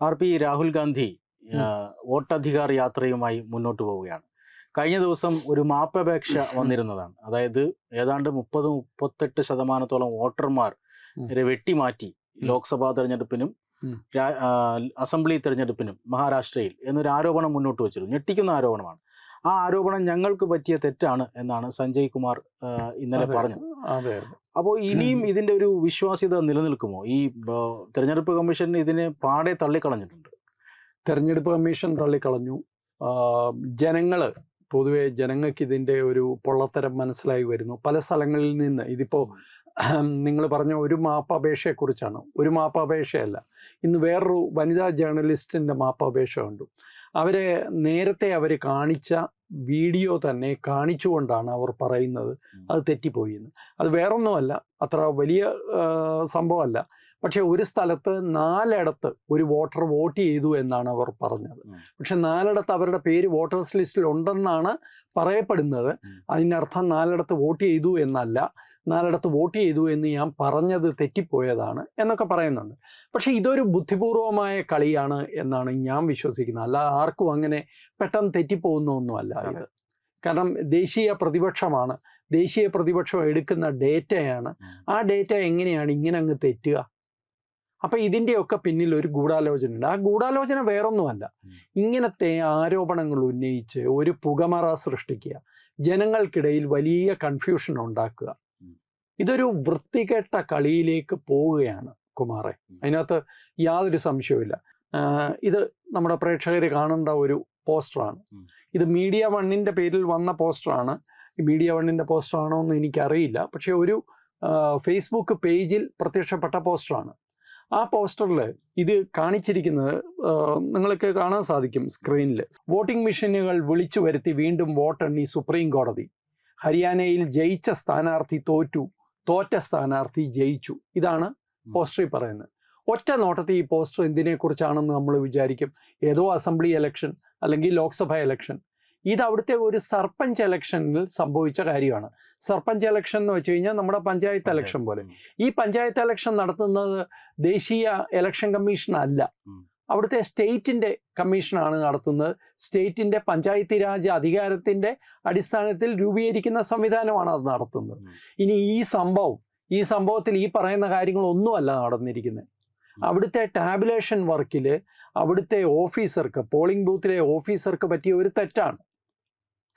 R P Rahul Gandhi വോട്ടധികാർ യാത്രയുമായി മുന്നോട്ട് പോവുകയാണ്. കഴിഞ്ഞ ദിവസം ഒരു മാപ്പപേക്ഷ വന്നിരുന്നതാണ്. അതായത് ഏതാണ്ട് മുപ്പത് മുപ്പത്തെട്ട് ശതമാനത്തോളം വോട്ടർമാർ വെട്ടിമാറ്റി ലോക്സഭാ തെരഞ്ഞെടുപ്പിനും അസംബ്ലി തെരഞ്ഞെടുപ്പിനും മഹാരാഷ്ട്രയിൽ എന്നൊരു ആരോപണം മുന്നോട്ട് വെച്ചിരുന്നു. ഞെട്ടിക്കുന്ന ആരോപണമാണ്. ആ ആരോപണം ഞങ്ങൾക്ക് പറ്റിയ തെറ്റാണ് എന്നാണ് സഞ്ജയ് കുമാർ ഇന്നലെ. പറഞ്ഞത്. അപ്പോൾ ഇനിയും ഇതിന്റെ ഒരു വിശ്വാസ്യത നിലനിൽക്കുമോ? ഈ തെരഞ്ഞെടുപ്പ് കമ്മീഷൻ ഇതിനെ പാടെ തള്ളിക്കളഞ്ഞിട്ടുണ്ട്. തെരഞ്ഞെടുപ്പ് കമ്മീഷൻ തള്ളിക്കളഞ്ഞു. ജനങ്ങൾ പൊതുവെ ജനങ്ങൾക്ക് ഇതിന്റെ ഒരു പൊള്ളത്തരം മനസ്സിലായി വരുന്നു. പല സ്ഥലങ്ങളിൽ നിന്ന് ഇതിപ്പോൾ നിങ്ങൾ പറഞ്ഞ ഒരു മാപ്പപേക്ഷയെക്കുറിച്ചാണ് ഒരു മാപ്പപേക്ഷയല്ല ഇന്ന് വേറൊരു വനിതാ ജേർണലിസ്റ്റിന്റെ മാപ്പപേക്ഷ ഉണ്ട് അവരെ നേരത്തെ അവർ കാണിച്ച വീഡിയോ തന്നെ കാണിച്ചുകൊണ്ടാണ് അവർ പറയുന്നത്. അത് തെറ്റിപ്പോയി എന്ന് അത് വേറൊന്നുമല്ല. അത്ര വലിയ സംഭവമല്ല. പക്ഷേ ഒരു സ്ഥലത്ത് നാലിടത്ത് ഒരു വോട്ടർ വോട്ട് ചെയ്തു എന്നാണ് അവർ പറഞ്ഞത്. പക്ഷെ നാലിടത്ത് അവരുടെ പേര് വോട്ടേഴ്സ് ലിസ്റ്റിൽ ഉണ്ടെന്നാണ് പറയപ്പെടുന്നത്. അതിനർത്ഥം നാലിടത്ത് വോട്ട് ചെയ്തു എന്നല്ല. നാലിടത്ത് വോട്ട് ചെയ്തു എന്ന് ഞാൻ പറഞ്ഞത് തെറ്റിപ്പോയതാണ് എന്നൊക്കെ പറയുന്നുണ്ട്. പക്ഷേ ഇതൊരു ബുദ്ധിപൂർവമായ കളിയാണ് എന്നാണ് ഞാൻ വിശ്വസിക്കുന്നത്. അല്ല ആർക്കും അങ്ങനെ പെട്ടെന്ന് തെറ്റിപ്പോകുന്ന ഒന്നുമല്ല ഇത്. കാരണം ദേശീയ പ്രതിപക്ഷമാണ്. ദേശീയ പ്രതിപക്ഷം എടുക്കുന്ന ഡേറ്റയാണ്. ആ ഡേറ്റ എങ്ങനെയാണ് ഇങ്ങനെ അങ്ങ് തെറ്റുക? അപ്പൊ ഇതിന്റെയൊക്കെ പിന്നിൽ ഒരു ഗൂഢാലോചന ഉണ്ട് ആ ഗൂഢാലോചന വേറൊന്നുമല്ല. ഇങ്ങനത്തെ ആരോപണങ്ങൾ ഉന്നയിച്ച് ഒരു പുകമറ സൃഷ്ടിക്കുക. ജനങ്ങൾക്കിടയിൽ വലിയ കൺഫ്യൂഷൻ ഉണ്ടാക്കുക. ഇതൊരു വൃത്തികെട്ട കളിയിലേക്ക് പോവുകയാണ് കുമാറെ. അതിനകത്ത് യാതൊരു സംശയവുമില്ല. ഇത് നമ്മുടെ പ്രേക്ഷകർ കാണേണ്ട ഒരു പോസ്റ്ററാണ്. ഇത് മീഡിയ വണ്ണിന്റെ പേരിൽ വന്ന പോസ്റ്ററാണ്. മീഡിയ വണ്ണിന്റെ പോസ്റ്ററാണോ എന്ന് എനിക്കറിയില്ല. പക്ഷേ ഒരു ഫേസ്ബുക്ക് പേജിൽ പ്രത്യക്ഷപ്പെട്ട പോസ്റ്ററാണ്. ആ പോസ്റ്ററിൽ ഇത് കാണിച്ചിരിക്കുന്നത് നിങ്ങൾക്ക് കാണാൻ സാധിക്കും സ്ക്രീനിൽ വോട്ടിംഗ് മെഷീനുകൾ വിളിച്ചു വരുത്തി വീണ്ടും വോട്ടെണ്ണി സുപ്രീം കോടതി. ഹരിയാനയിൽ ജയിച്ച സ്ഥാനാർത്ഥി തോറ്റു. തോറ്റ സ്ഥാനാർത്ഥി ജയിച്ചു. ഇതാണ് പോസ്റ്ററിൽ പറയുന്നത്. ഒറ്റ നോട്ടത്തിൽ ഈ പോസ്റ്റർ എന്തിനെക്കുറിച്ചാണെന്ന് നമ്മൾ വിചാരിക്കും. ഏതോ അസംബ്ലി ഇലക്ഷൻ അല്ലെങ്കിൽ ലോക്സഭ ഇലക്ഷൻ ഇത് അവിടുത്തെ ഒരു സർപ്പഞ്ച് ഇലക്ഷനിൽ സംഭവിച്ച കാര്യമാണ്. സർപ്പഞ്ച് ഇലക്ഷൻ എന്ന് വെച്ച് കഴിഞ്ഞാൽ നമ്മുടെ പഞ്ചായത്ത് ഇലക്ഷൻ പോലെ. ഈ പഞ്ചായത്ത് ഇലക്ഷൻ നടത്തുന്നത് ദേശീയ ഇലക്ഷൻ കമ്മീഷൻ അല്ല. അവിടുത്തെ സ്റ്റേറ്റിന്റെ കമ്മീഷനാണ് നടത്തുന്നത്. സ്റ്റേറ്റിന്റെ പഞ്ചായത്തി രാജ് അധികാരത്തിന്റെ അടിസ്ഥാനത്തിൽ രൂപീകരിക്കുന്ന സംവിധാനമാണ് അത് നടത്തുന്നത്. ഇനി ഈ സംഭവം ഈ സംഭവത്തിൽ ഈ പറയുന്ന കാര്യങ്ങളൊന്നുമല്ല നടന്നിരിക്കുന്നത്. അവിടുത്തെ ടാബുലേഷൻ വർക്കിൽ അവിടുത്തെ ഓഫീസർക്ക് പോളിംഗ് ബൂത്തിലെ ഓഫീസർക്ക് പറ്റിയ ഒരു തെറ്റാണ്.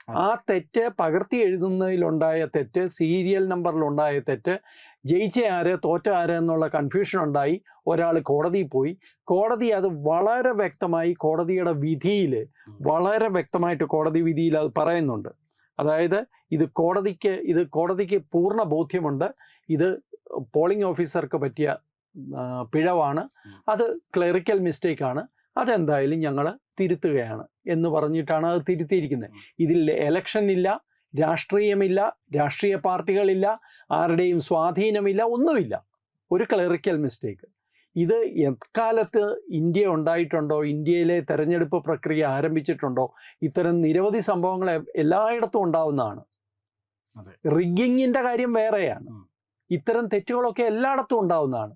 ആ തെറ്റ് പകർത്തി എഴുതുന്നതിലുണ്ടായ തെറ്റ് സീരിയൽ നമ്പറിലുണ്ടായ തെറ്റ് ജയിച്ച ആര് തോറ്റ ആര് എന്നുള്ള കൺഫ്യൂഷൻ ഉണ്ടായി ഒരാൾ കോടതിയിൽ പോയി. കോടതി അത് വളരെ വ്യക്തമായി കോടതിയുടെ വിധിയിൽ വളരെ വ്യക്തമായിട്ട് കോടതി വിധിയിൽ അത് പറയുന്നുണ്ട്. അതായത് ഇത് കോടതിക്ക് ഇത് കോടതിക്ക് പൂർണ ബോധ്യമുണ്ട്. ഇത് പോളിംഗ് ഓഫീസർക്ക് പറ്റിയ പിഴവാണ്. അത് ക്ലറിക്കൽ മിസ്റ്റേക്കാണ്. അതെന്തായാലും ഞങ്ങൾ തിരുത്തുകയാണ് എന്ന് പറഞ്ഞിട്ടാണ് അത് തിരുത്തിയിരിക്കുന്നത്. ഇതിൽ എലക്ഷൻ ഇല്ല രാഷ്ട്രീയമില്ല രാഷ്ട്രീയ പാർട്ടികളില്ല ആരുടെയും സ്വാധീനമില്ല ഒന്നുമില്ല. ഒരു ക്ലറിക്കൽ മിസ്റ്റേക്ക് ഇത് എക്കാലത്ത് ഇന്ത്യ ഉണ്ടായിട്ടുണ്ടോ? ഇന്ത്യയിലെ തെരഞ്ഞെടുപ്പ് പ്രക്രിയ ആരംഭിച്ചിട്ടുണ്ടോ? ഇത്തരം നിരവധി സംഭവങ്ങൾ എല്ലായിടത്തും ഉണ്ടാവുന്നതാണ്. അതെ. റിഗിങ്ങിന്റെ കാര്യം വേറെയാണ്. ഇത്തരം തെറ്റുകളൊക്കെ എല്ലായിടത്തും ഉണ്ടാവുന്നതാണ്.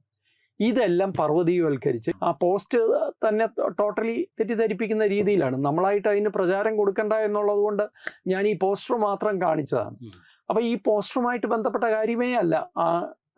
ഇതെല്ലാം പർവതീയവൽക്കരിച്ച് ആ പോസ്റ്റ് തന്നെ ടോട്ടലി തെറ്റിദ്ധരിപ്പിക്കുന്ന രീതിയിലാണ്. നമ്മളായിട്ട് അതിന് പ്രചാരം കൊടുക്കണ്ട എന്നുള്ളത് കൊണ്ട് ഞാൻ ഈ പോസ്റ്റർ മാത്രം കാണിച്ചതാണ്. അപ്പൊ ഈ പോസ്റ്ററുമായിട്ട് ബന്ധപ്പെട്ട കാര്യമേ അല്ല. ആ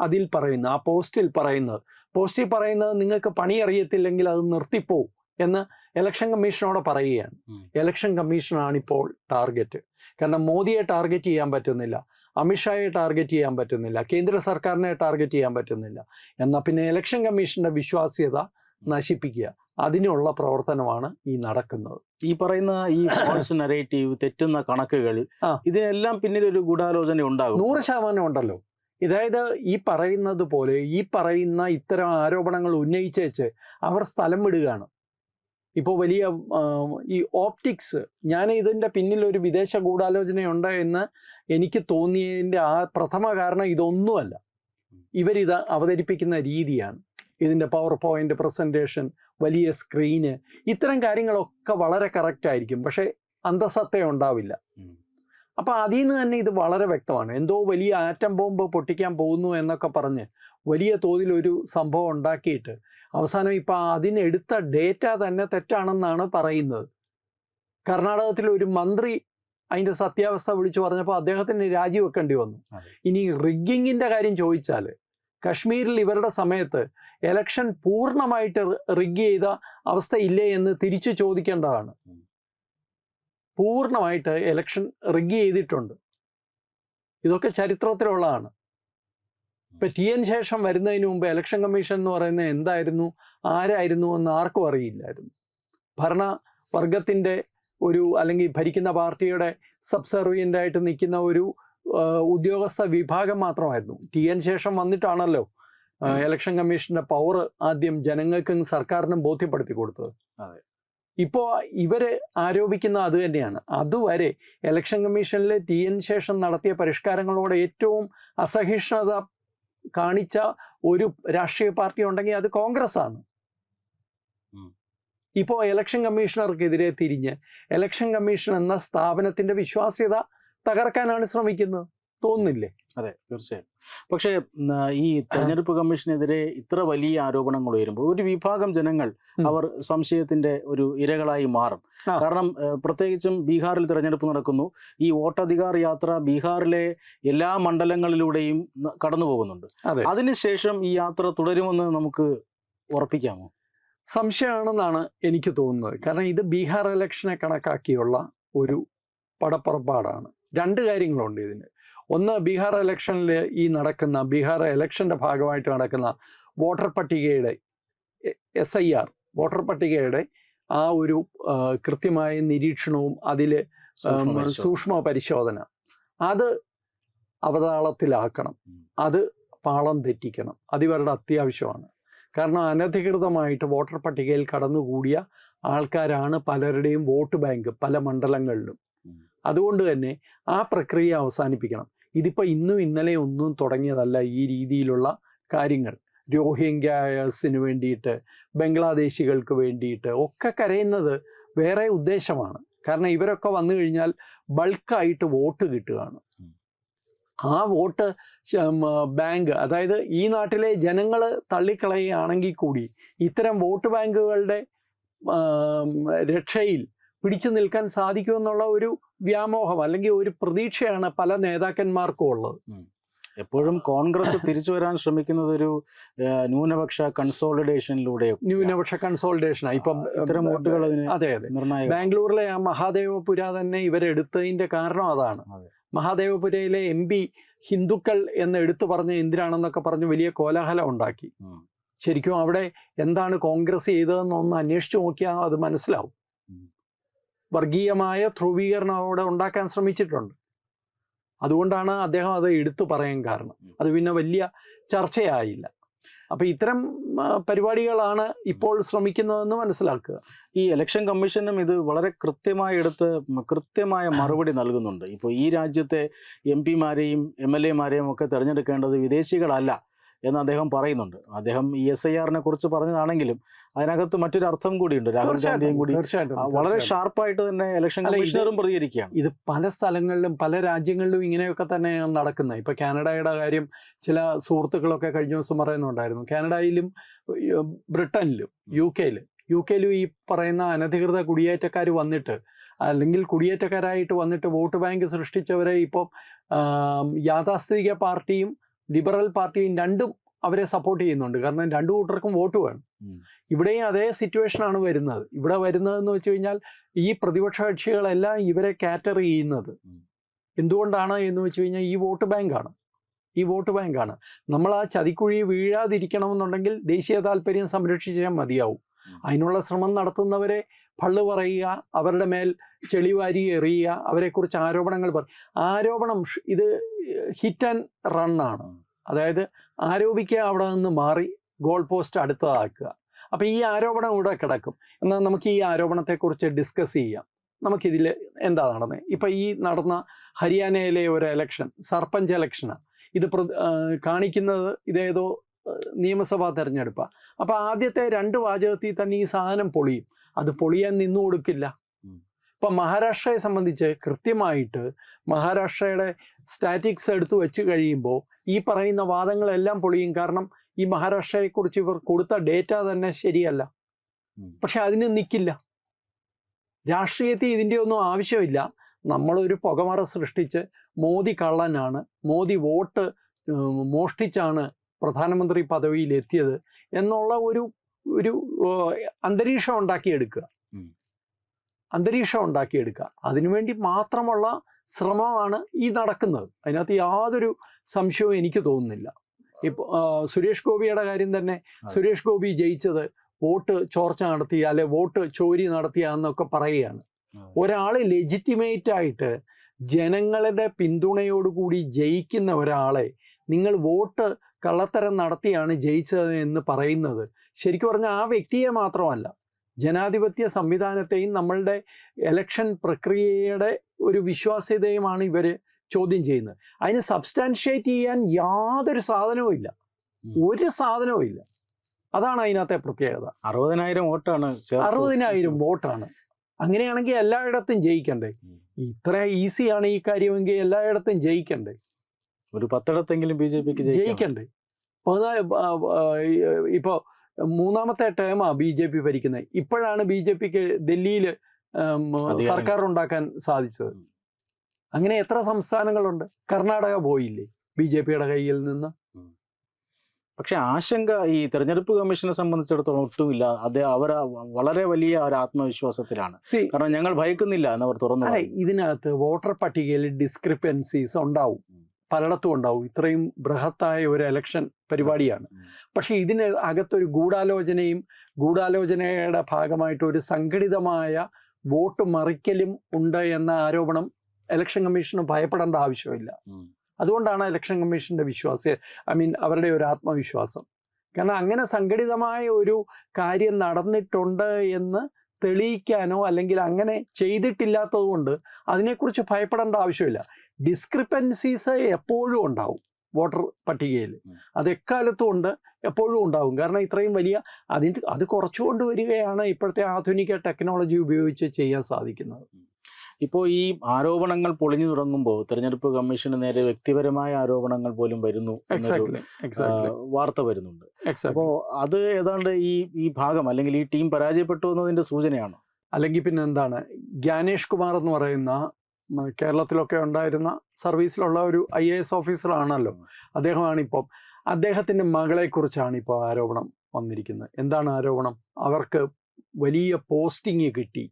അതിൽ പറയുന്ന ആ പോസ്റ്റിൽ പറയുന്നത്. പോസ്റ്റിൽ പറയുന്നത് നിങ്ങൾക്ക് പണി അറിയത്തില്ലെങ്കിൽ അത് നിർത്തിപ്പോ എന്ന് ഇലക്ഷൻ കമ്മീഷനോട് പറയുകയാണ്. എലക്ഷൻ ഇലക്ഷൻ കമ്മീഷനാണ് ഇപ്പോൾ ടാർഗറ്റ് കാരണം മോദിയെ ടാർഗറ്റ് ചെയ്യാൻ പറ്റുന്നില്ല. അമിത്ഷായെ ടാർഗറ്റ് ചെയ്യാൻ പറ്റുന്നില്ല. കേന്ദ്ര സർക്കാരിനെ ടാർഗറ്റ് ചെയ്യാൻ പറ്റുന്നില്ല. എന്നാൽ പിന്നെ ഇലക്ഷൻ കമ്മീഷന്റെ വിശ്വാസ്യത നശിപ്പിക്കുക. അതിനുള്ള പ്രവർത്തനമാണ് ഈ നടക്കുന്നത്. ഈ പറയുന്ന ഈ ഫോൾസ് നറേറ്റീവ് തെറ്റുന്ന കണക്കുകൾ. ഇതിനെല്ലാം പിന്നിൽ ഒരു ഗൂഢാലോചന ഉണ്ടാകും. നൂറ് ശതമാനം ഉണ്ടല്ലോ. ഇതായത് ഈ പറയുന്നത് പോലെ ഈ പറയുന്ന ഇത്തരം ആരോപണങ്ങൾ ഉന്നയിച്ചേച്ച് അവർ സ്ഥലം വിടുകയാണ്. ഇപ്പോൾ വലിയ ഈ ഓപ്റ്റിക്സ് ഞാൻ ഇതിന്റെ പിന്നിൽ ഒരു വിദേശ ഗൂഢാലോചനയുണ്ട് എന്ന് എനിക്ക് തോന്നിയതിന്റെ ആ പ്രഥമ കാരണം ഇതൊന്നുമല്ല. ഇവരിത് അവതരിപ്പിക്കുന്ന രീതിയാണ്. ഇതിന്റെ പവർ പോയിന്റ് പ്രസന്റേഷൻ വലിയ സ്ക്രീന് ഇത്തരം കാര്യങ്ങളൊക്കെ വളരെ കറക്റ്റായിരിക്കും പക്ഷേ അന്തസത്ത ഉണ്ടാവില്ല. അപ്പോൾ അപ്പൊ അതിൽ നിന്ന് തന്നെ ഇത് വളരെ വ്യക്തമാണ്. എന്തോ വലിയ ആറ്റം ബോംബ് പൊട്ടിക്കാൻ പോകുന്നു എന്നൊക്കെ പറഞ്ഞ് വലിയ തോതിൽ ഒരു സംഭവം ഉണ്ടാക്കിയിട്ട് അവസാനം ഇപ്പം അതിനെടുത്ത ഡേറ്റ തന്നെ തെറ്റാണെന്നാണ് പറയുന്നത്. കർണാടകത്തിൽ ഒരു മന്ത്രി അതിന്റെ സത്യാവസ്ഥ വിളിച്ചു പറഞ്ഞപ്പോൾ അദ്ദേഹത്തിന് രാജിവെക്കേണ്ടി വന്നു. ഇനി റിഗ്ഗിങ്ങിന്റെ കാര്യം ചോദിച്ചാൽ കശ്മീരിൽ ഇവരുടെ സമയത്ത് എലക്ഷൻ പൂർണമായിട്ട് റിഗ് ചെയ്ത അവസ്ഥ ഇല്ലേ എന്ന് തിരിച്ചു ചോദിക്കേണ്ടതാണ്. പൂർണമായിട്ട് എലക്ഷൻ റിഗ് ചെയ്തിട്ടുണ്ട്. ഇതൊക്കെ ചരിത്രത്തിലുള്ളതാണ്. ഇപ്പൊ ടി എൻ ശേഷം വരുന്നതിന് മുമ്പ് എലക്ഷൻ കമ്മീഷൻ എന്ന് പറയുന്നത് എന്തായിരുന്നു ആരായിരുന്നു എന്ന് ആർക്കും അറിയില്ലായിരുന്നു. ഭരണ വർഗത്തിന്റെ ഒരു അല്ലെങ്കിൽ ഭരിക്കുന്ന പാർട്ടിയുടെ സബ്സർവിയന്റ് ആയിട്ട് നിൽക്കുന്ന ഒരു ഉദ്യോഗസ്ഥ വിഭാഗം മാത്രമായിരുന്നു ടി എൻ ശേഷം വന്നിട്ടാണല്ലോ ഇലക്ഷൻ കമ്മീഷന്റെ പവർ ആദ്യം ജനങ്ങൾക്കും സർക്കാരിനും ബോധ്യപ്പെടുത്തി കൊടുത്തത്. ഇപ്പോൾ ഇവർ ആരോപിക്കുന്ന അത് തന്നെയാണ് അതുവരെ ഇലക്ഷൻ കമ്മീഷനിൽ ടി എൻ ശേഷം നടത്തിയ പരിഷ്കാരങ്ങളോട് ഏറ്റവും അസഹിഷ്ണുത കാണിച്ച ഒരു രാഷ്ട്രീയ പാർട്ടി ഉണ്ടെങ്കിൽ അത് കോൺഗ്രസ് ആണ്. ഇപ്പോൾ ഇലക്ഷൻ കമ്മീഷണർക്കെതിരെ തിരിഞ്ഞ്. ഇലക്ഷൻ കമ്മീഷൻ എന്ന സ്ഥാപനത്തിന്റെ വിശ്വാസ്യത തകർക്കാനാണ് ശ്രമിക്കുന്നത്. തോന്നുന്നില്ലേ? അതെ തീർച്ചയായും. പക്ഷേ ഈ തെരഞ്ഞെടുപ്പ് കമ്മീഷനെതിരെ ഇത്ര വലിയ ആരോപണങ്ങൾ വരുമ്പോൾ ഒരു വിഭാഗം ജനങ്ങൾ അവർ സംശയത്തിന്റെ ഒരു ഇരകളായി മാറും. കാരണം പ്രത്യേകിച്ചും ബീഹാറിൽ തിരഞ്ഞെടുപ്പ് നടക്കുന്നു. ഈ വോട്ടധികാർ യാത്ര ബീഹാറിലെ എല്ലാ മണ്ഡലങ്ങളിലൂടെയും കടന്നു പോകുന്നുണ്ട് അതിനുശേഷം ഈ യാത്ര തുടരുമെന്ന് നമുക്ക് ഉറപ്പിക്കാമോ? സംശയമാണെന്നാണ് എനിക്ക് തോന്നുന്നത്. കാരണം ഇത് ബീഹാർ ഇലക്ഷനെ കണക്കാക്കിയുള്ള ഒരു പടപ്പുറപ്പാടാണ്. രണ്ട് കാര്യങ്ങളുണ്ട് ഇതിന്. ഒന്ന് ബീഹാർ ഇലക്ഷനിൽ ഈ നടക്കുന്ന ബീഹാർ ഇലക്ഷന്റെ ഭാഗമായിട്ട് നടക്കുന്ന വോട്ടർ പട്ടികയുടെ എസ് ഐ ആർ വോട്ടർ പട്ടികയുടെ ആ ഒരു കൃത്യമായ നിരീക്ഷണവും അതിൽ സൂക്ഷ്മ പരിശോധന. അത് അവതാളത്തിലാക്കണം. അത് പാളം തെറ്റിക്കണം. അത് ഇവരുടെ അത്യാവശ്യമാണ്. കാരണം അനധികൃതമായിട്ട് വോട്ടർ പട്ടികയിൽ കടന്നുകൂടിയ ആൾക്കാരാണ് പലരുടെയും വോട്ട് ബാങ്ക് പല മണ്ഡലങ്ങളിലും. അതുകൊണ്ട് തന്നെ ആ പ്രക്രിയ അവസാനിപ്പിക്കണം. ഇതിപ്പോൾ ഇന്നും ഇന്നലെ ഒന്നും തുടങ്ങിയതല്ല ഈ രീതിയിലുള്ള കാര്യങ്ങൾ. രോഹിംഗ്യാസിന് വേണ്ടിയിട്ട് ബംഗ്ലാദേശികൾക്ക് വേണ്ടിയിട്ട് ഒക്കെ കരയുന്നത് വേറെ ഉദ്ദേശമാണ്. കാരണം ഇവരൊക്കെ വന്നു കഴിഞ്ഞാൽ ബൾക്കായിട്ട് വോട്ട് കിട്ടുകയാണ്. ആ വോട്ട് ബാങ്ക് അതായത് ഈ നാട്ടിലെ ജനങ്ങൾ തള്ളിക്കളയുകയാണെങ്കിൽ കൂടി ഇത്തരം വോട്ട് ബാങ്കുകളുടെ രക്ഷയിൽ പിടിച്ചു നിൽക്കാൻ സാധിക്കുമെന്നുള്ള ഒരു വ്യാമോഹം അല്ലെങ്കിൽ ഒരു പ്രതീക്ഷയാണ് പല നേതാക്കന്മാർക്കും ഉള്ളത്. എപ്പോഴും കോൺഗ്രസ് തിരിച്ചു വരാൻ ശ്രമിക്കുന്നത് ഒരു ന്യൂനപക്ഷ കൺസോളിഡേഷനിലൂടെ ന്യൂനപക്ഷ കൺസോളിഡേഷൻ ഇപ്പം ഇത്തരം വോട്ടുകൾ അതെ അതെ. ബാംഗ്ലൂരിലെ ആ മഹാദേവപുര തന്നെ ഇവരെടുത്തതിന്റെ കാരണം അതാണ്. അതെ. മഹാദേവപുരയിലെ എം പി ഹിന്ദുക്കൾ എന്ന് എടുത്തു പറഞ്ഞ് എന്തിനാണെന്നൊക്കെ പറഞ്ഞ് വലിയ കോലാഹലം ഉണ്ടാക്കി. ശരിക്കും അവിടെ എന്താണ് കോൺഗ്രസ് ചെയ്തതെന്ന് ഒന്ന് അന്വേഷിച്ചു നോക്കിയാൽ അത് മനസ്സിലാവും. വർഗീയമായ ധ്രുവീകരണം അവിടെ ഉണ്ടാക്കാൻ ശ്രമിച്ചിട്ടുണ്ട്. അതുകൊണ്ടാണ് അദ്ദേഹം അത് എടുത്തു പറയാൻ കാരണം. അത് പിന്നെ വലിയ ചർച്ചയായില്ല. അപ്പൊ ഇത്തരം പരിപാടികളാണ് ഇപ്പോൾ ശ്രമിക്കുന്നതെന്ന് മനസ്സിലാക്കുക. ഈ ഇലക്ഷൻ കമ്മീഷനും ഇത് വളരെ കൃത്യമായി എടുത്ത് കൃത്യമായ മറുപടി നൽകുന്നുണ്ട്. ഇപ്പോൾ ഈ രാജ്യത്തെ എം പിമാരെയും എം എൽ എമാരെയും ഒക്കെ തിരഞ്ഞെടുക്കേണ്ടത് വിദേശികളല്ല എന്ന് അദ്ദേഹം പറയുന്നുണ്ട്. അദ്ദേഹം ഇ എസ് ഐ ആറിനെ കുറിച്ച് പറഞ്ഞതാണെങ്കിലും അതിനകത്ത് മറ്റൊരു അർത്ഥം കൂടിയുണ്ട്. രാഹുൽ ഗാന്ധിയും കൂടി വളരെ. ഷാർപ്പായിട്ട് തന്നെ ഇലക്ഷൻ കമ്മീഷണറും പ്രതികരിക്കുകയാണ്. ഇത് പല സ്ഥലങ്ങളിലും പല രാജ്യങ്ങളിലും ഇങ്ങനെയൊക്കെ തന്നെയാണ് നടക്കുന്നത്. ഇപ്പൊ കാനഡയുടെ കാര്യം ചില സുഹൃത്തുക്കളൊക്കെ കഴിഞ്ഞ ദിവസം പറയുന്നുണ്ടായിരുന്നു. കാനഡയിലും ബ്രിട്ടനിലും യു കെയിലും യു കെയിലും ഈ പറയുന്ന അനധികൃത കുടിയേറ്റക്കാർ വന്നിട്ട് അല്ലെങ്കിൽ കുടിയേറ്റക്കാരായിട്ട് വന്നിട്ട് വോട്ട് ബാങ്ക് സൃഷ്ടിച്ചവരെ ഇപ്പോൾ യാഥാസ്ഥിതിക പാർട്ടിയും ലിബറൽ പാർട്ടിയും രണ്ടും അവരെ സപ്പോർട്ട് ചെയ്യുന്നുണ്ട്. കാരണം രണ്ടു കൂട്ടർക്കും വോട്ട് വേണം. ഇവിടെയും അതേ സിറ്റുവേഷനാണ് വരുന്നത്. ഇവിടെ വരുന്നതെന്ന് വെച്ച് കഴിഞ്ഞാൽ ഈ പ്രതിപക്ഷ കക്ഷികളെല്ലാം ഇവരെ കാറ്റർ ചെയ്യുന്നത്. എന്തുകൊണ്ടാണ് എന്ന് വെച്ച് കഴിഞ്ഞാൽ ഈ വോട്ട് ബാങ്കാണ് ഈ വോട്ട് ബാങ്കാണ് നമ്മൾ ആ ചതിക്കുഴി വീഴാതിരിക്കണമെന്നുണ്ടെങ്കിൽ ദേശീയ താല്പര്യം സംരക്ഷിച്ചാൽ മതിയാവും. അതിനുള്ള ശ്രമം നടത്തുന്നവരെ പള്ളു പറയുക അവരുടെ മേൽ ചെളിവാരി എറിയുക അവരെക്കുറിച്ച് ആരോപണങ്ങൾ പറ ആരോപണം ഇത് ഹിറ്റ് ആൻഡ് റണ്ണാണ്. അതായത് ആരോപിക്കുക അവിടെ നിന്ന് മാറി ഗോൾ പോസ്റ്റ് അടുത്തതാക്കുക. അപ്പം ഈ ആരോപണം ഇവിടെ കിടക്കും. എന്നാൽ നമുക്ക് ഈ ആരോപണത്തെക്കുറിച്ച് ഡിസ്കസ് ചെയ്യാം. നമുക്കിതിൽ എന്താ നടന്നത് ഇപ്പം ഈ നടന്ന ഹരിയാനയിലെ ഒരു എലക്ഷൻ സർപഞ്ച് എലക്ഷനാണ് ഇത് കാണിക്കുന്നത് ഇതേതോ നിയമസഭാ തെരഞ്ഞെടുപ്പാണ് അപ്പം ആദ്യത്തെ രണ്ട് വാചകത്തിൽ തന്നെ ഈ സാധനം പൊളിയും. അത് പൊളിയാൻ നിന്നു കൊടുക്കില്ല. ഇപ്പം മഹാരാഷ്ട്രയെ സംബന്ധിച്ച് കൃത്യമായിട്ട് മഹാരാഷ്ട്രയുടെ സ്റ്റാറ്റിക്സ് എടുത്തു വെച്ച് കഴിയുമ്പോൾ ഈ പറയുന്ന വാദങ്ങളെല്ലാം പൊളിയും. കാരണം ഈ മഹാരാഷ്ട്രയെക്കുറിച്ച് ഇവർ കൊടുത്ത ഡേറ്റ തന്നെ ശരിയല്ല. പക്ഷെ അതിന് നിൽക്കില്ല രാഷ്ട്രീയത്തിൽ ഇതിന്റെ ഒന്നും ആവശ്യമില്ല. നമ്മളൊരു പുകമറ സൃഷ്ടിച്ച് മോദി കള്ളനാണ് മോദി വോട്ട് മോഷ്ടിച്ചാണ് പ്രധാനമന്ത്രി പദവിയിൽ എത്തിയത് എന്നുള്ള ഒരു ഒരു അന്തരീക്ഷം ഉണ്ടാക്കിയെടുക്കുക. അന്തരീക്ഷം ഉണ്ടാക്കിയെടുക്കുക. അതിനുവേണ്ടി മാത്രമുള്ള ശ്രമമാണ് ഈ നടക്കുന്നത്. അതിനകത്ത് യാതൊരു സംശയവും എനിക്ക് തോന്നുന്നില്ല. ഇപ്പോൾ സുരേഷ് ഗോപിയുടെ കാര്യം തന്നെ സുരേഷ് ഗോപി ജയിച്ചത് വോട്ട് ചോർച്ച നടത്തിയ അല്ലെ വോട്ട് ചോരി നടത്തിയ എന്നൊക്കെ പറയുകയാണ്. ഒരാൾ ലെജിറ്റിമേറ്റ് ആയിട്ട് ജനങ്ങളുടെ പിന്തുണയോടുകൂടി ജയിക്കുന്ന ഒരാളെ നിങ്ങൾ വോട്ട് കള്ളത്തരം നടത്തിയാണ് ജയിച്ചത് എന്ന് പറയുന്നത് ശരിക്കും പറഞ്ഞാൽ ആ വ്യക്തിയെ മാത്രമല്ല. ജനാധിപത്യ സംവിധാനത്തെയും നമ്മളുടെ എലക്ഷൻ പ്രക്രിയയുടെ ഒരു വിശ്വാസ്യതയുമാണ് ഇവർ ചോദ്യം ചെയ്യുന്നത്. അതിന് സബ്സ്റ്റാൻഷിയേറ്റ് ചെയ്യാൻ യാതൊരു സാധനവും ഇല്ല. ഒരു സാധനവും ഇല്ല. അതാണ് അതിനകത്തെ പ്രത്യേകത. അറുപതിനായിരം വോട്ടാണ് അറുപതിനായിരം വോട്ടാണ്. അങ്ങനെയാണെങ്കിൽ എല്ലായിടത്തും ജയിക്കണ്ടേ. ഇത്ര ഈസിയാണ് ഈ കാര്യമെങ്കിൽ എല്ലായിടത്തും ജയിക്കണ്ടേ? ഒരു പത്തിടത്തെങ്കിലും ബി ജെ പിക്ക് ജയിക്കണ്ടേ? ഇപ്പോൾ മൂന്നാമത്തെ ടേമാ ബി ജെ പി ഭരിക്കുന്നത്. ഇപ്പോഴാണ് ബി ജെ പിക്ക് ഡൽഹിയിൽ സർക്കാർ ഉണ്ടാക്കാൻ സാധിച്ചത്. അങ്ങനെ എത്ര സംസ്ഥാനങ്ങളുണ്ട്? കർണാടക പോയില്ലേ ബി ജെ പിയുടെ കയ്യിൽ നിന്ന്? പക്ഷെ ആശങ്ക ഈ തെരഞ്ഞെടുപ്പ് കമ്മീഷനെ സംബന്ധിച്ചിടത്തോളം ഒട്ടുമില്ല. അത് അവർ വളരെ വലിയ ഒരു ആത്മവിശ്വാസത്തിലാണ്. കാരണം ഞങ്ങൾ ഭയക്കുന്നില്ല എന്നവർ തുറന്നു. ഇതിനകത്ത് വോട്ടർ പട്ടികയിൽ ഡിസ്ക്രിപ്പൻസീസ് ഉണ്ടാവും. പലയിടത്തും ഉണ്ടാവും. ഇത്രയും ബൃഹത്തായ ഒരു എലക്ഷൻ പരിപാടിയാണ്. പക്ഷേ ഇതിന് അകത്തൊരു ഗൂഢാലോചനയും ഗൂഢാലോചനയുടെ ഭാഗമായിട്ട് ഒരു സംഘടിതമായ വോട്ട് മറിക്കലും ഉണ്ട് എന്ന ആരോപണം ഇലക്ഷൻ കമ്മീഷന് ഭയപ്പെടേണ്ട ആവശ്യമില്ല. അതുകൊണ്ടാണ് ഇലക്ഷൻ കമ്മീഷന്റെ വിശ്വാസ ഐ മീൻ അവരുടെ ഒരു ആത്മവിശ്വാസം. കാരണം അങ്ങനെ സംഘടിതമായ ഒരു കാര്യം നടന്നിട്ടുണ്ട് എന്ന് തെളിയിക്കാനോ അല്ലെങ്കിൽ അങ്ങനെ ചെയ്തിട്ടില്ലാത്തത് കൊണ്ട് അതിനെക്കുറിച്ച് ഭയപ്പെടേണ്ട ആവശ്യമില്ല. ഡിസ്ക്രിപ്പൻസീസ് എപ്പോഴും ഉണ്ടാവും വോട്ടർ പട്ടികയിൽ. അത് എക്കാലത്തും ഉണ്ട് എപ്പോഴും ഉണ്ടാവും. കാരണം ഇത്രയും വലിയ അതിന് അത് കുറച്ചുകൊണ്ട് വരികയാണ് ഇപ്പോഴത്തെ ആധുനിക ടെക്നോളജി ഉപയോഗിച്ച് ചെയ്യാൻ സാധിക്കുന്നത്. ഇപ്പോൾ ഈ ആരോപണങ്ങൾ പൊളിഞ്ഞു തുടങ്ങുമ്പോൾ തെരഞ്ഞെടുപ്പ് കമ്മീഷന് നേരെ വ്യക്തിപരമായ ആരോപണങ്ങൾ പോലും വരുന്നു വാർത്ത വരുന്നുണ്ട്. അപ്പോൾ അത് ഏതാണ്ട് ഈ ഈ ഭാഗം അല്ലെങ്കിൽ ഈ ടീം പരാജയപ്പെട്ടു എന്നതിന്റെ സൂചനയാണ്? അല്ലെങ്കിൽ പിന്നെ എന്താണ്? ജ്ഞാനേഷ് കുമാർ എന്ന് പറയുന്ന കേരളത്തിലൊക്കെ ഉണ്ടായിരുന്ന സർവീസിലുള്ള ഒരു ഐ എ എസ് ഓഫീസറാണല്ലോ. അദ്ദേഹമാണ് ഇപ്പം അദ്ദേഹത്തിന്റെ മകളെക്കുറിച്ചാണ് ഇപ്പോൾ ആരോപണം വന്നിരിക്കുന്നത്. എന്താണ് ആരോപണം? അവർക്ക് വലിയ പോസ്റ്റിംഗ് കിട്ടി.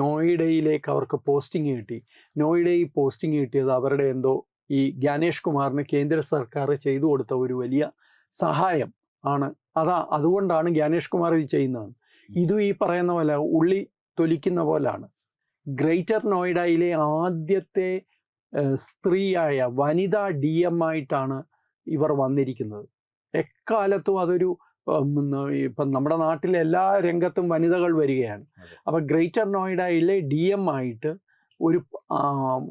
നോയിഡയിലേക്ക് അവർക്ക് പോസ്റ്റിംഗ് കിട്ടി. നോയിഡയിൽ പോസ്റ്റിംഗ് കിട്ടിയത് അവരുടെ എന്തോ ഈ ജ്ഞാനേഷ് കുമാറിന് കേന്ദ്ര സർക്കാർ ചെയ്തു കൊടുത്ത ഒരു വലിയ സഹായം ആണ്. അതാ അതുകൊണ്ടാണ് ജ്ഞാനേഷ് കുമാർ ഇത് ചെയ്യുന്നത്. ഇതും ഈ പറയുന്ന പോലെ ഉള്ളി തൊലിക്കുന്ന പോലാണ്. ഗ്രേറ്റർ നോയിഡയിലെ ആദ്യത്തെ സ്ത്രീയായ വനിതാ ഡി എം ആയിട്ടാണ് ഇവർ വന്നിരിക്കുന്നത്. എക്കാലത്തും അതൊരു ഇപ്പം നമ്മുടെ നാട്ടിലെ എല്ലാ രംഗത്തും വനിതകൾ വരികയാണ്. അപ്പം ഗ്രേറ്റർ നോയിഡയിലെ ഡി എം ആയിട്ട് ഒരു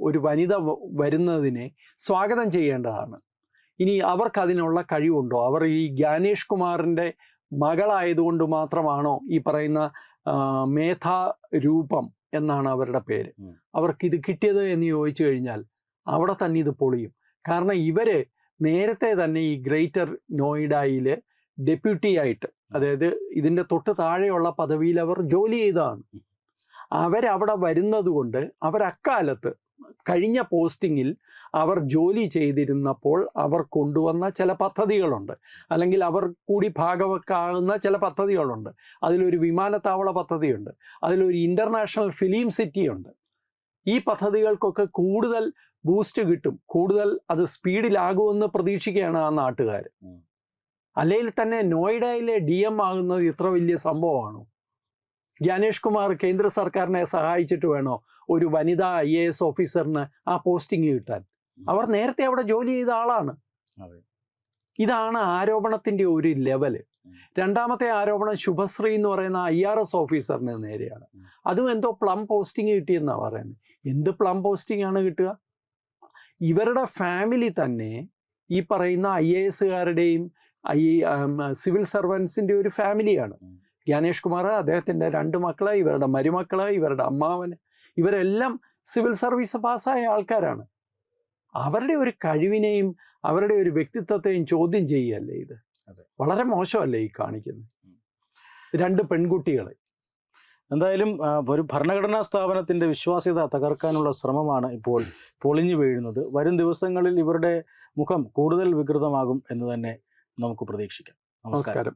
ഒരു വനിത വരുന്നതിനെ സ്വാഗതം ചെയ്യേണ്ടതാണ്. ഇനി അവർക്ക് അതിനുള്ള കഴിവുണ്ടോ? അവർ ഈ ജ്ഞാനേഷ് കുമാറിന്റെ മകളായതുകൊണ്ട് മാത്രമാണോ ഈ പറയുന്ന മേധാ രൂപം എന്നാണ് അവരുടെ പേര്. അവർക്ക് ഇത് കിട്ടിയത് എന്ന് ചോദിച്ചു കഴിഞ്ഞാൽ അവിടെ തന്നെ ഇത് പൊളിയും. കാരണം ഇവർ നേരത്തെ തന്നെ ഈ ഗ്രേറ്റർ നോയിഡായിലെ ഡെപ്യൂട്ടി ആയിട്ട് അതായത് ഇതിന്റെ തൊട്ട് താഴെയുള്ള പദവിയിൽ അവർ ജോലി ചെയ്തതാണ്. അവരവിടെ വരുന്നത് കൊണ്ട് അവർ അക്കാലത്ത് കഴിഞ്ഞ പോസ്റ്റിങ്ങിൽ അവർ ജോലി ചെയ്തിരുന്നപ്പോൾ അവർ കൊണ്ടുവന്ന ചില പദ്ധതികളുണ്ട്. അല്ലെങ്കിൽ അവർ കൂടി ഭാഗവക്കാകുന്ന ചില പദ്ധതികളുണ്ട്. അതിലൊരു വിമാനത്താവള പദ്ധതിയുണ്ട്. അതിലൊരു ഇന്റർനാഷണൽ ഫിലിം സിറ്റിയുണ്ട് ഈ പദ്ധതികൾക്കൊക്കെ കൂടുതൽ ബൂസ്റ്റ് കിട്ടും. കൂടുതൽ അത് സ്പീഡിലാകുമെന്ന് പ്രതീക്ഷിക്കുകയാണ് ആ നാട്ടുകാർ അല്ലെങ്കിൽ തന്നെ നോയിഡയിലെ ഡി എം ആകുന്നത് ഇത്ര വലിയ സംഭവമാണോ? ജ്ഞാനേഷ് കുമാർ കേന്ദ്ര സർക്കാരിനെ സഹായിച്ചിട്ട് വേണോ ഒരു വനിതാ ഐ എ എസ് ഓഫീസറിന് ആ പോസ്റ്റിംഗ് കിട്ടാൻ? അവർ നേരത്തെ അവിടെ ജോലി ചെയ്ത ആളാണ്. ഇതാണ് ആരോപണത്തിന്റെ ഒരു ലെവൽ. രണ്ടാമത്തെ ആരോപണം ശുഭശ്രീ എന്ന് പറയുന്ന ഐ ആർ എസ് ഓഫീസറിന് നേരെയാണ്. അതും എന്തോ പ്ലം പോസ്റ്റിംഗ് കിട്ടിയെന്നാണ് പറയുന്നത്. എന്ത് പ്ലം പോസ്റ്റിംഗ് ആണ് കിട്ടുക? ഇവരുടെ ഫാമിലി തന്നെ ഈ പറയുന്ന ഐ എ എസുകാരുടെയും ഐ സിവിൽ സർവൻസിന്റെ ഒരു ഫാമിലിയാണ്. ജ്ഞാനേഷ് കുമാർ അദ്ദേഹത്തിന്റെ രണ്ട് മക്കൾ ഇവരുടെ മരുമക്കൾ ഇവരുടെ അമ്മാവന് ഇവരെല്ലാം സിവിൽ സർവീസ് പാസ്സായ ആൾക്കാരാണ്. അവരുടെ ഒരു കഴിവിനെയും അവരുടെ ഒരു വ്യക്തിത്വത്തെയും ചോദ്യം ചെയ്യുകയല്ലേ ഇത്? വളരെ മോശമല്ലേ ഈ കാണിക്കുന്നത്? രണ്ട് പെൺകുട്ടികളെ. എന്തായാലും ഒരു ഭരണഘടനാ സ്ഥാപനത്തിന്റെ വിശ്വാസ്യത തകർക്കാനുള്ള ശ്രമമാണ് ഇപ്പോൾ പൊളിഞ്ഞു വീഴുന്നത്. വരും ദിവസങ്ങളിൽ ഇവരുടെ മുഖം കൂടുതൽ വികൃതമാകും എന്ന് തന്നെ നമുക്ക് പ്രതീക്ഷിക്കാം. നമസ്കാരം.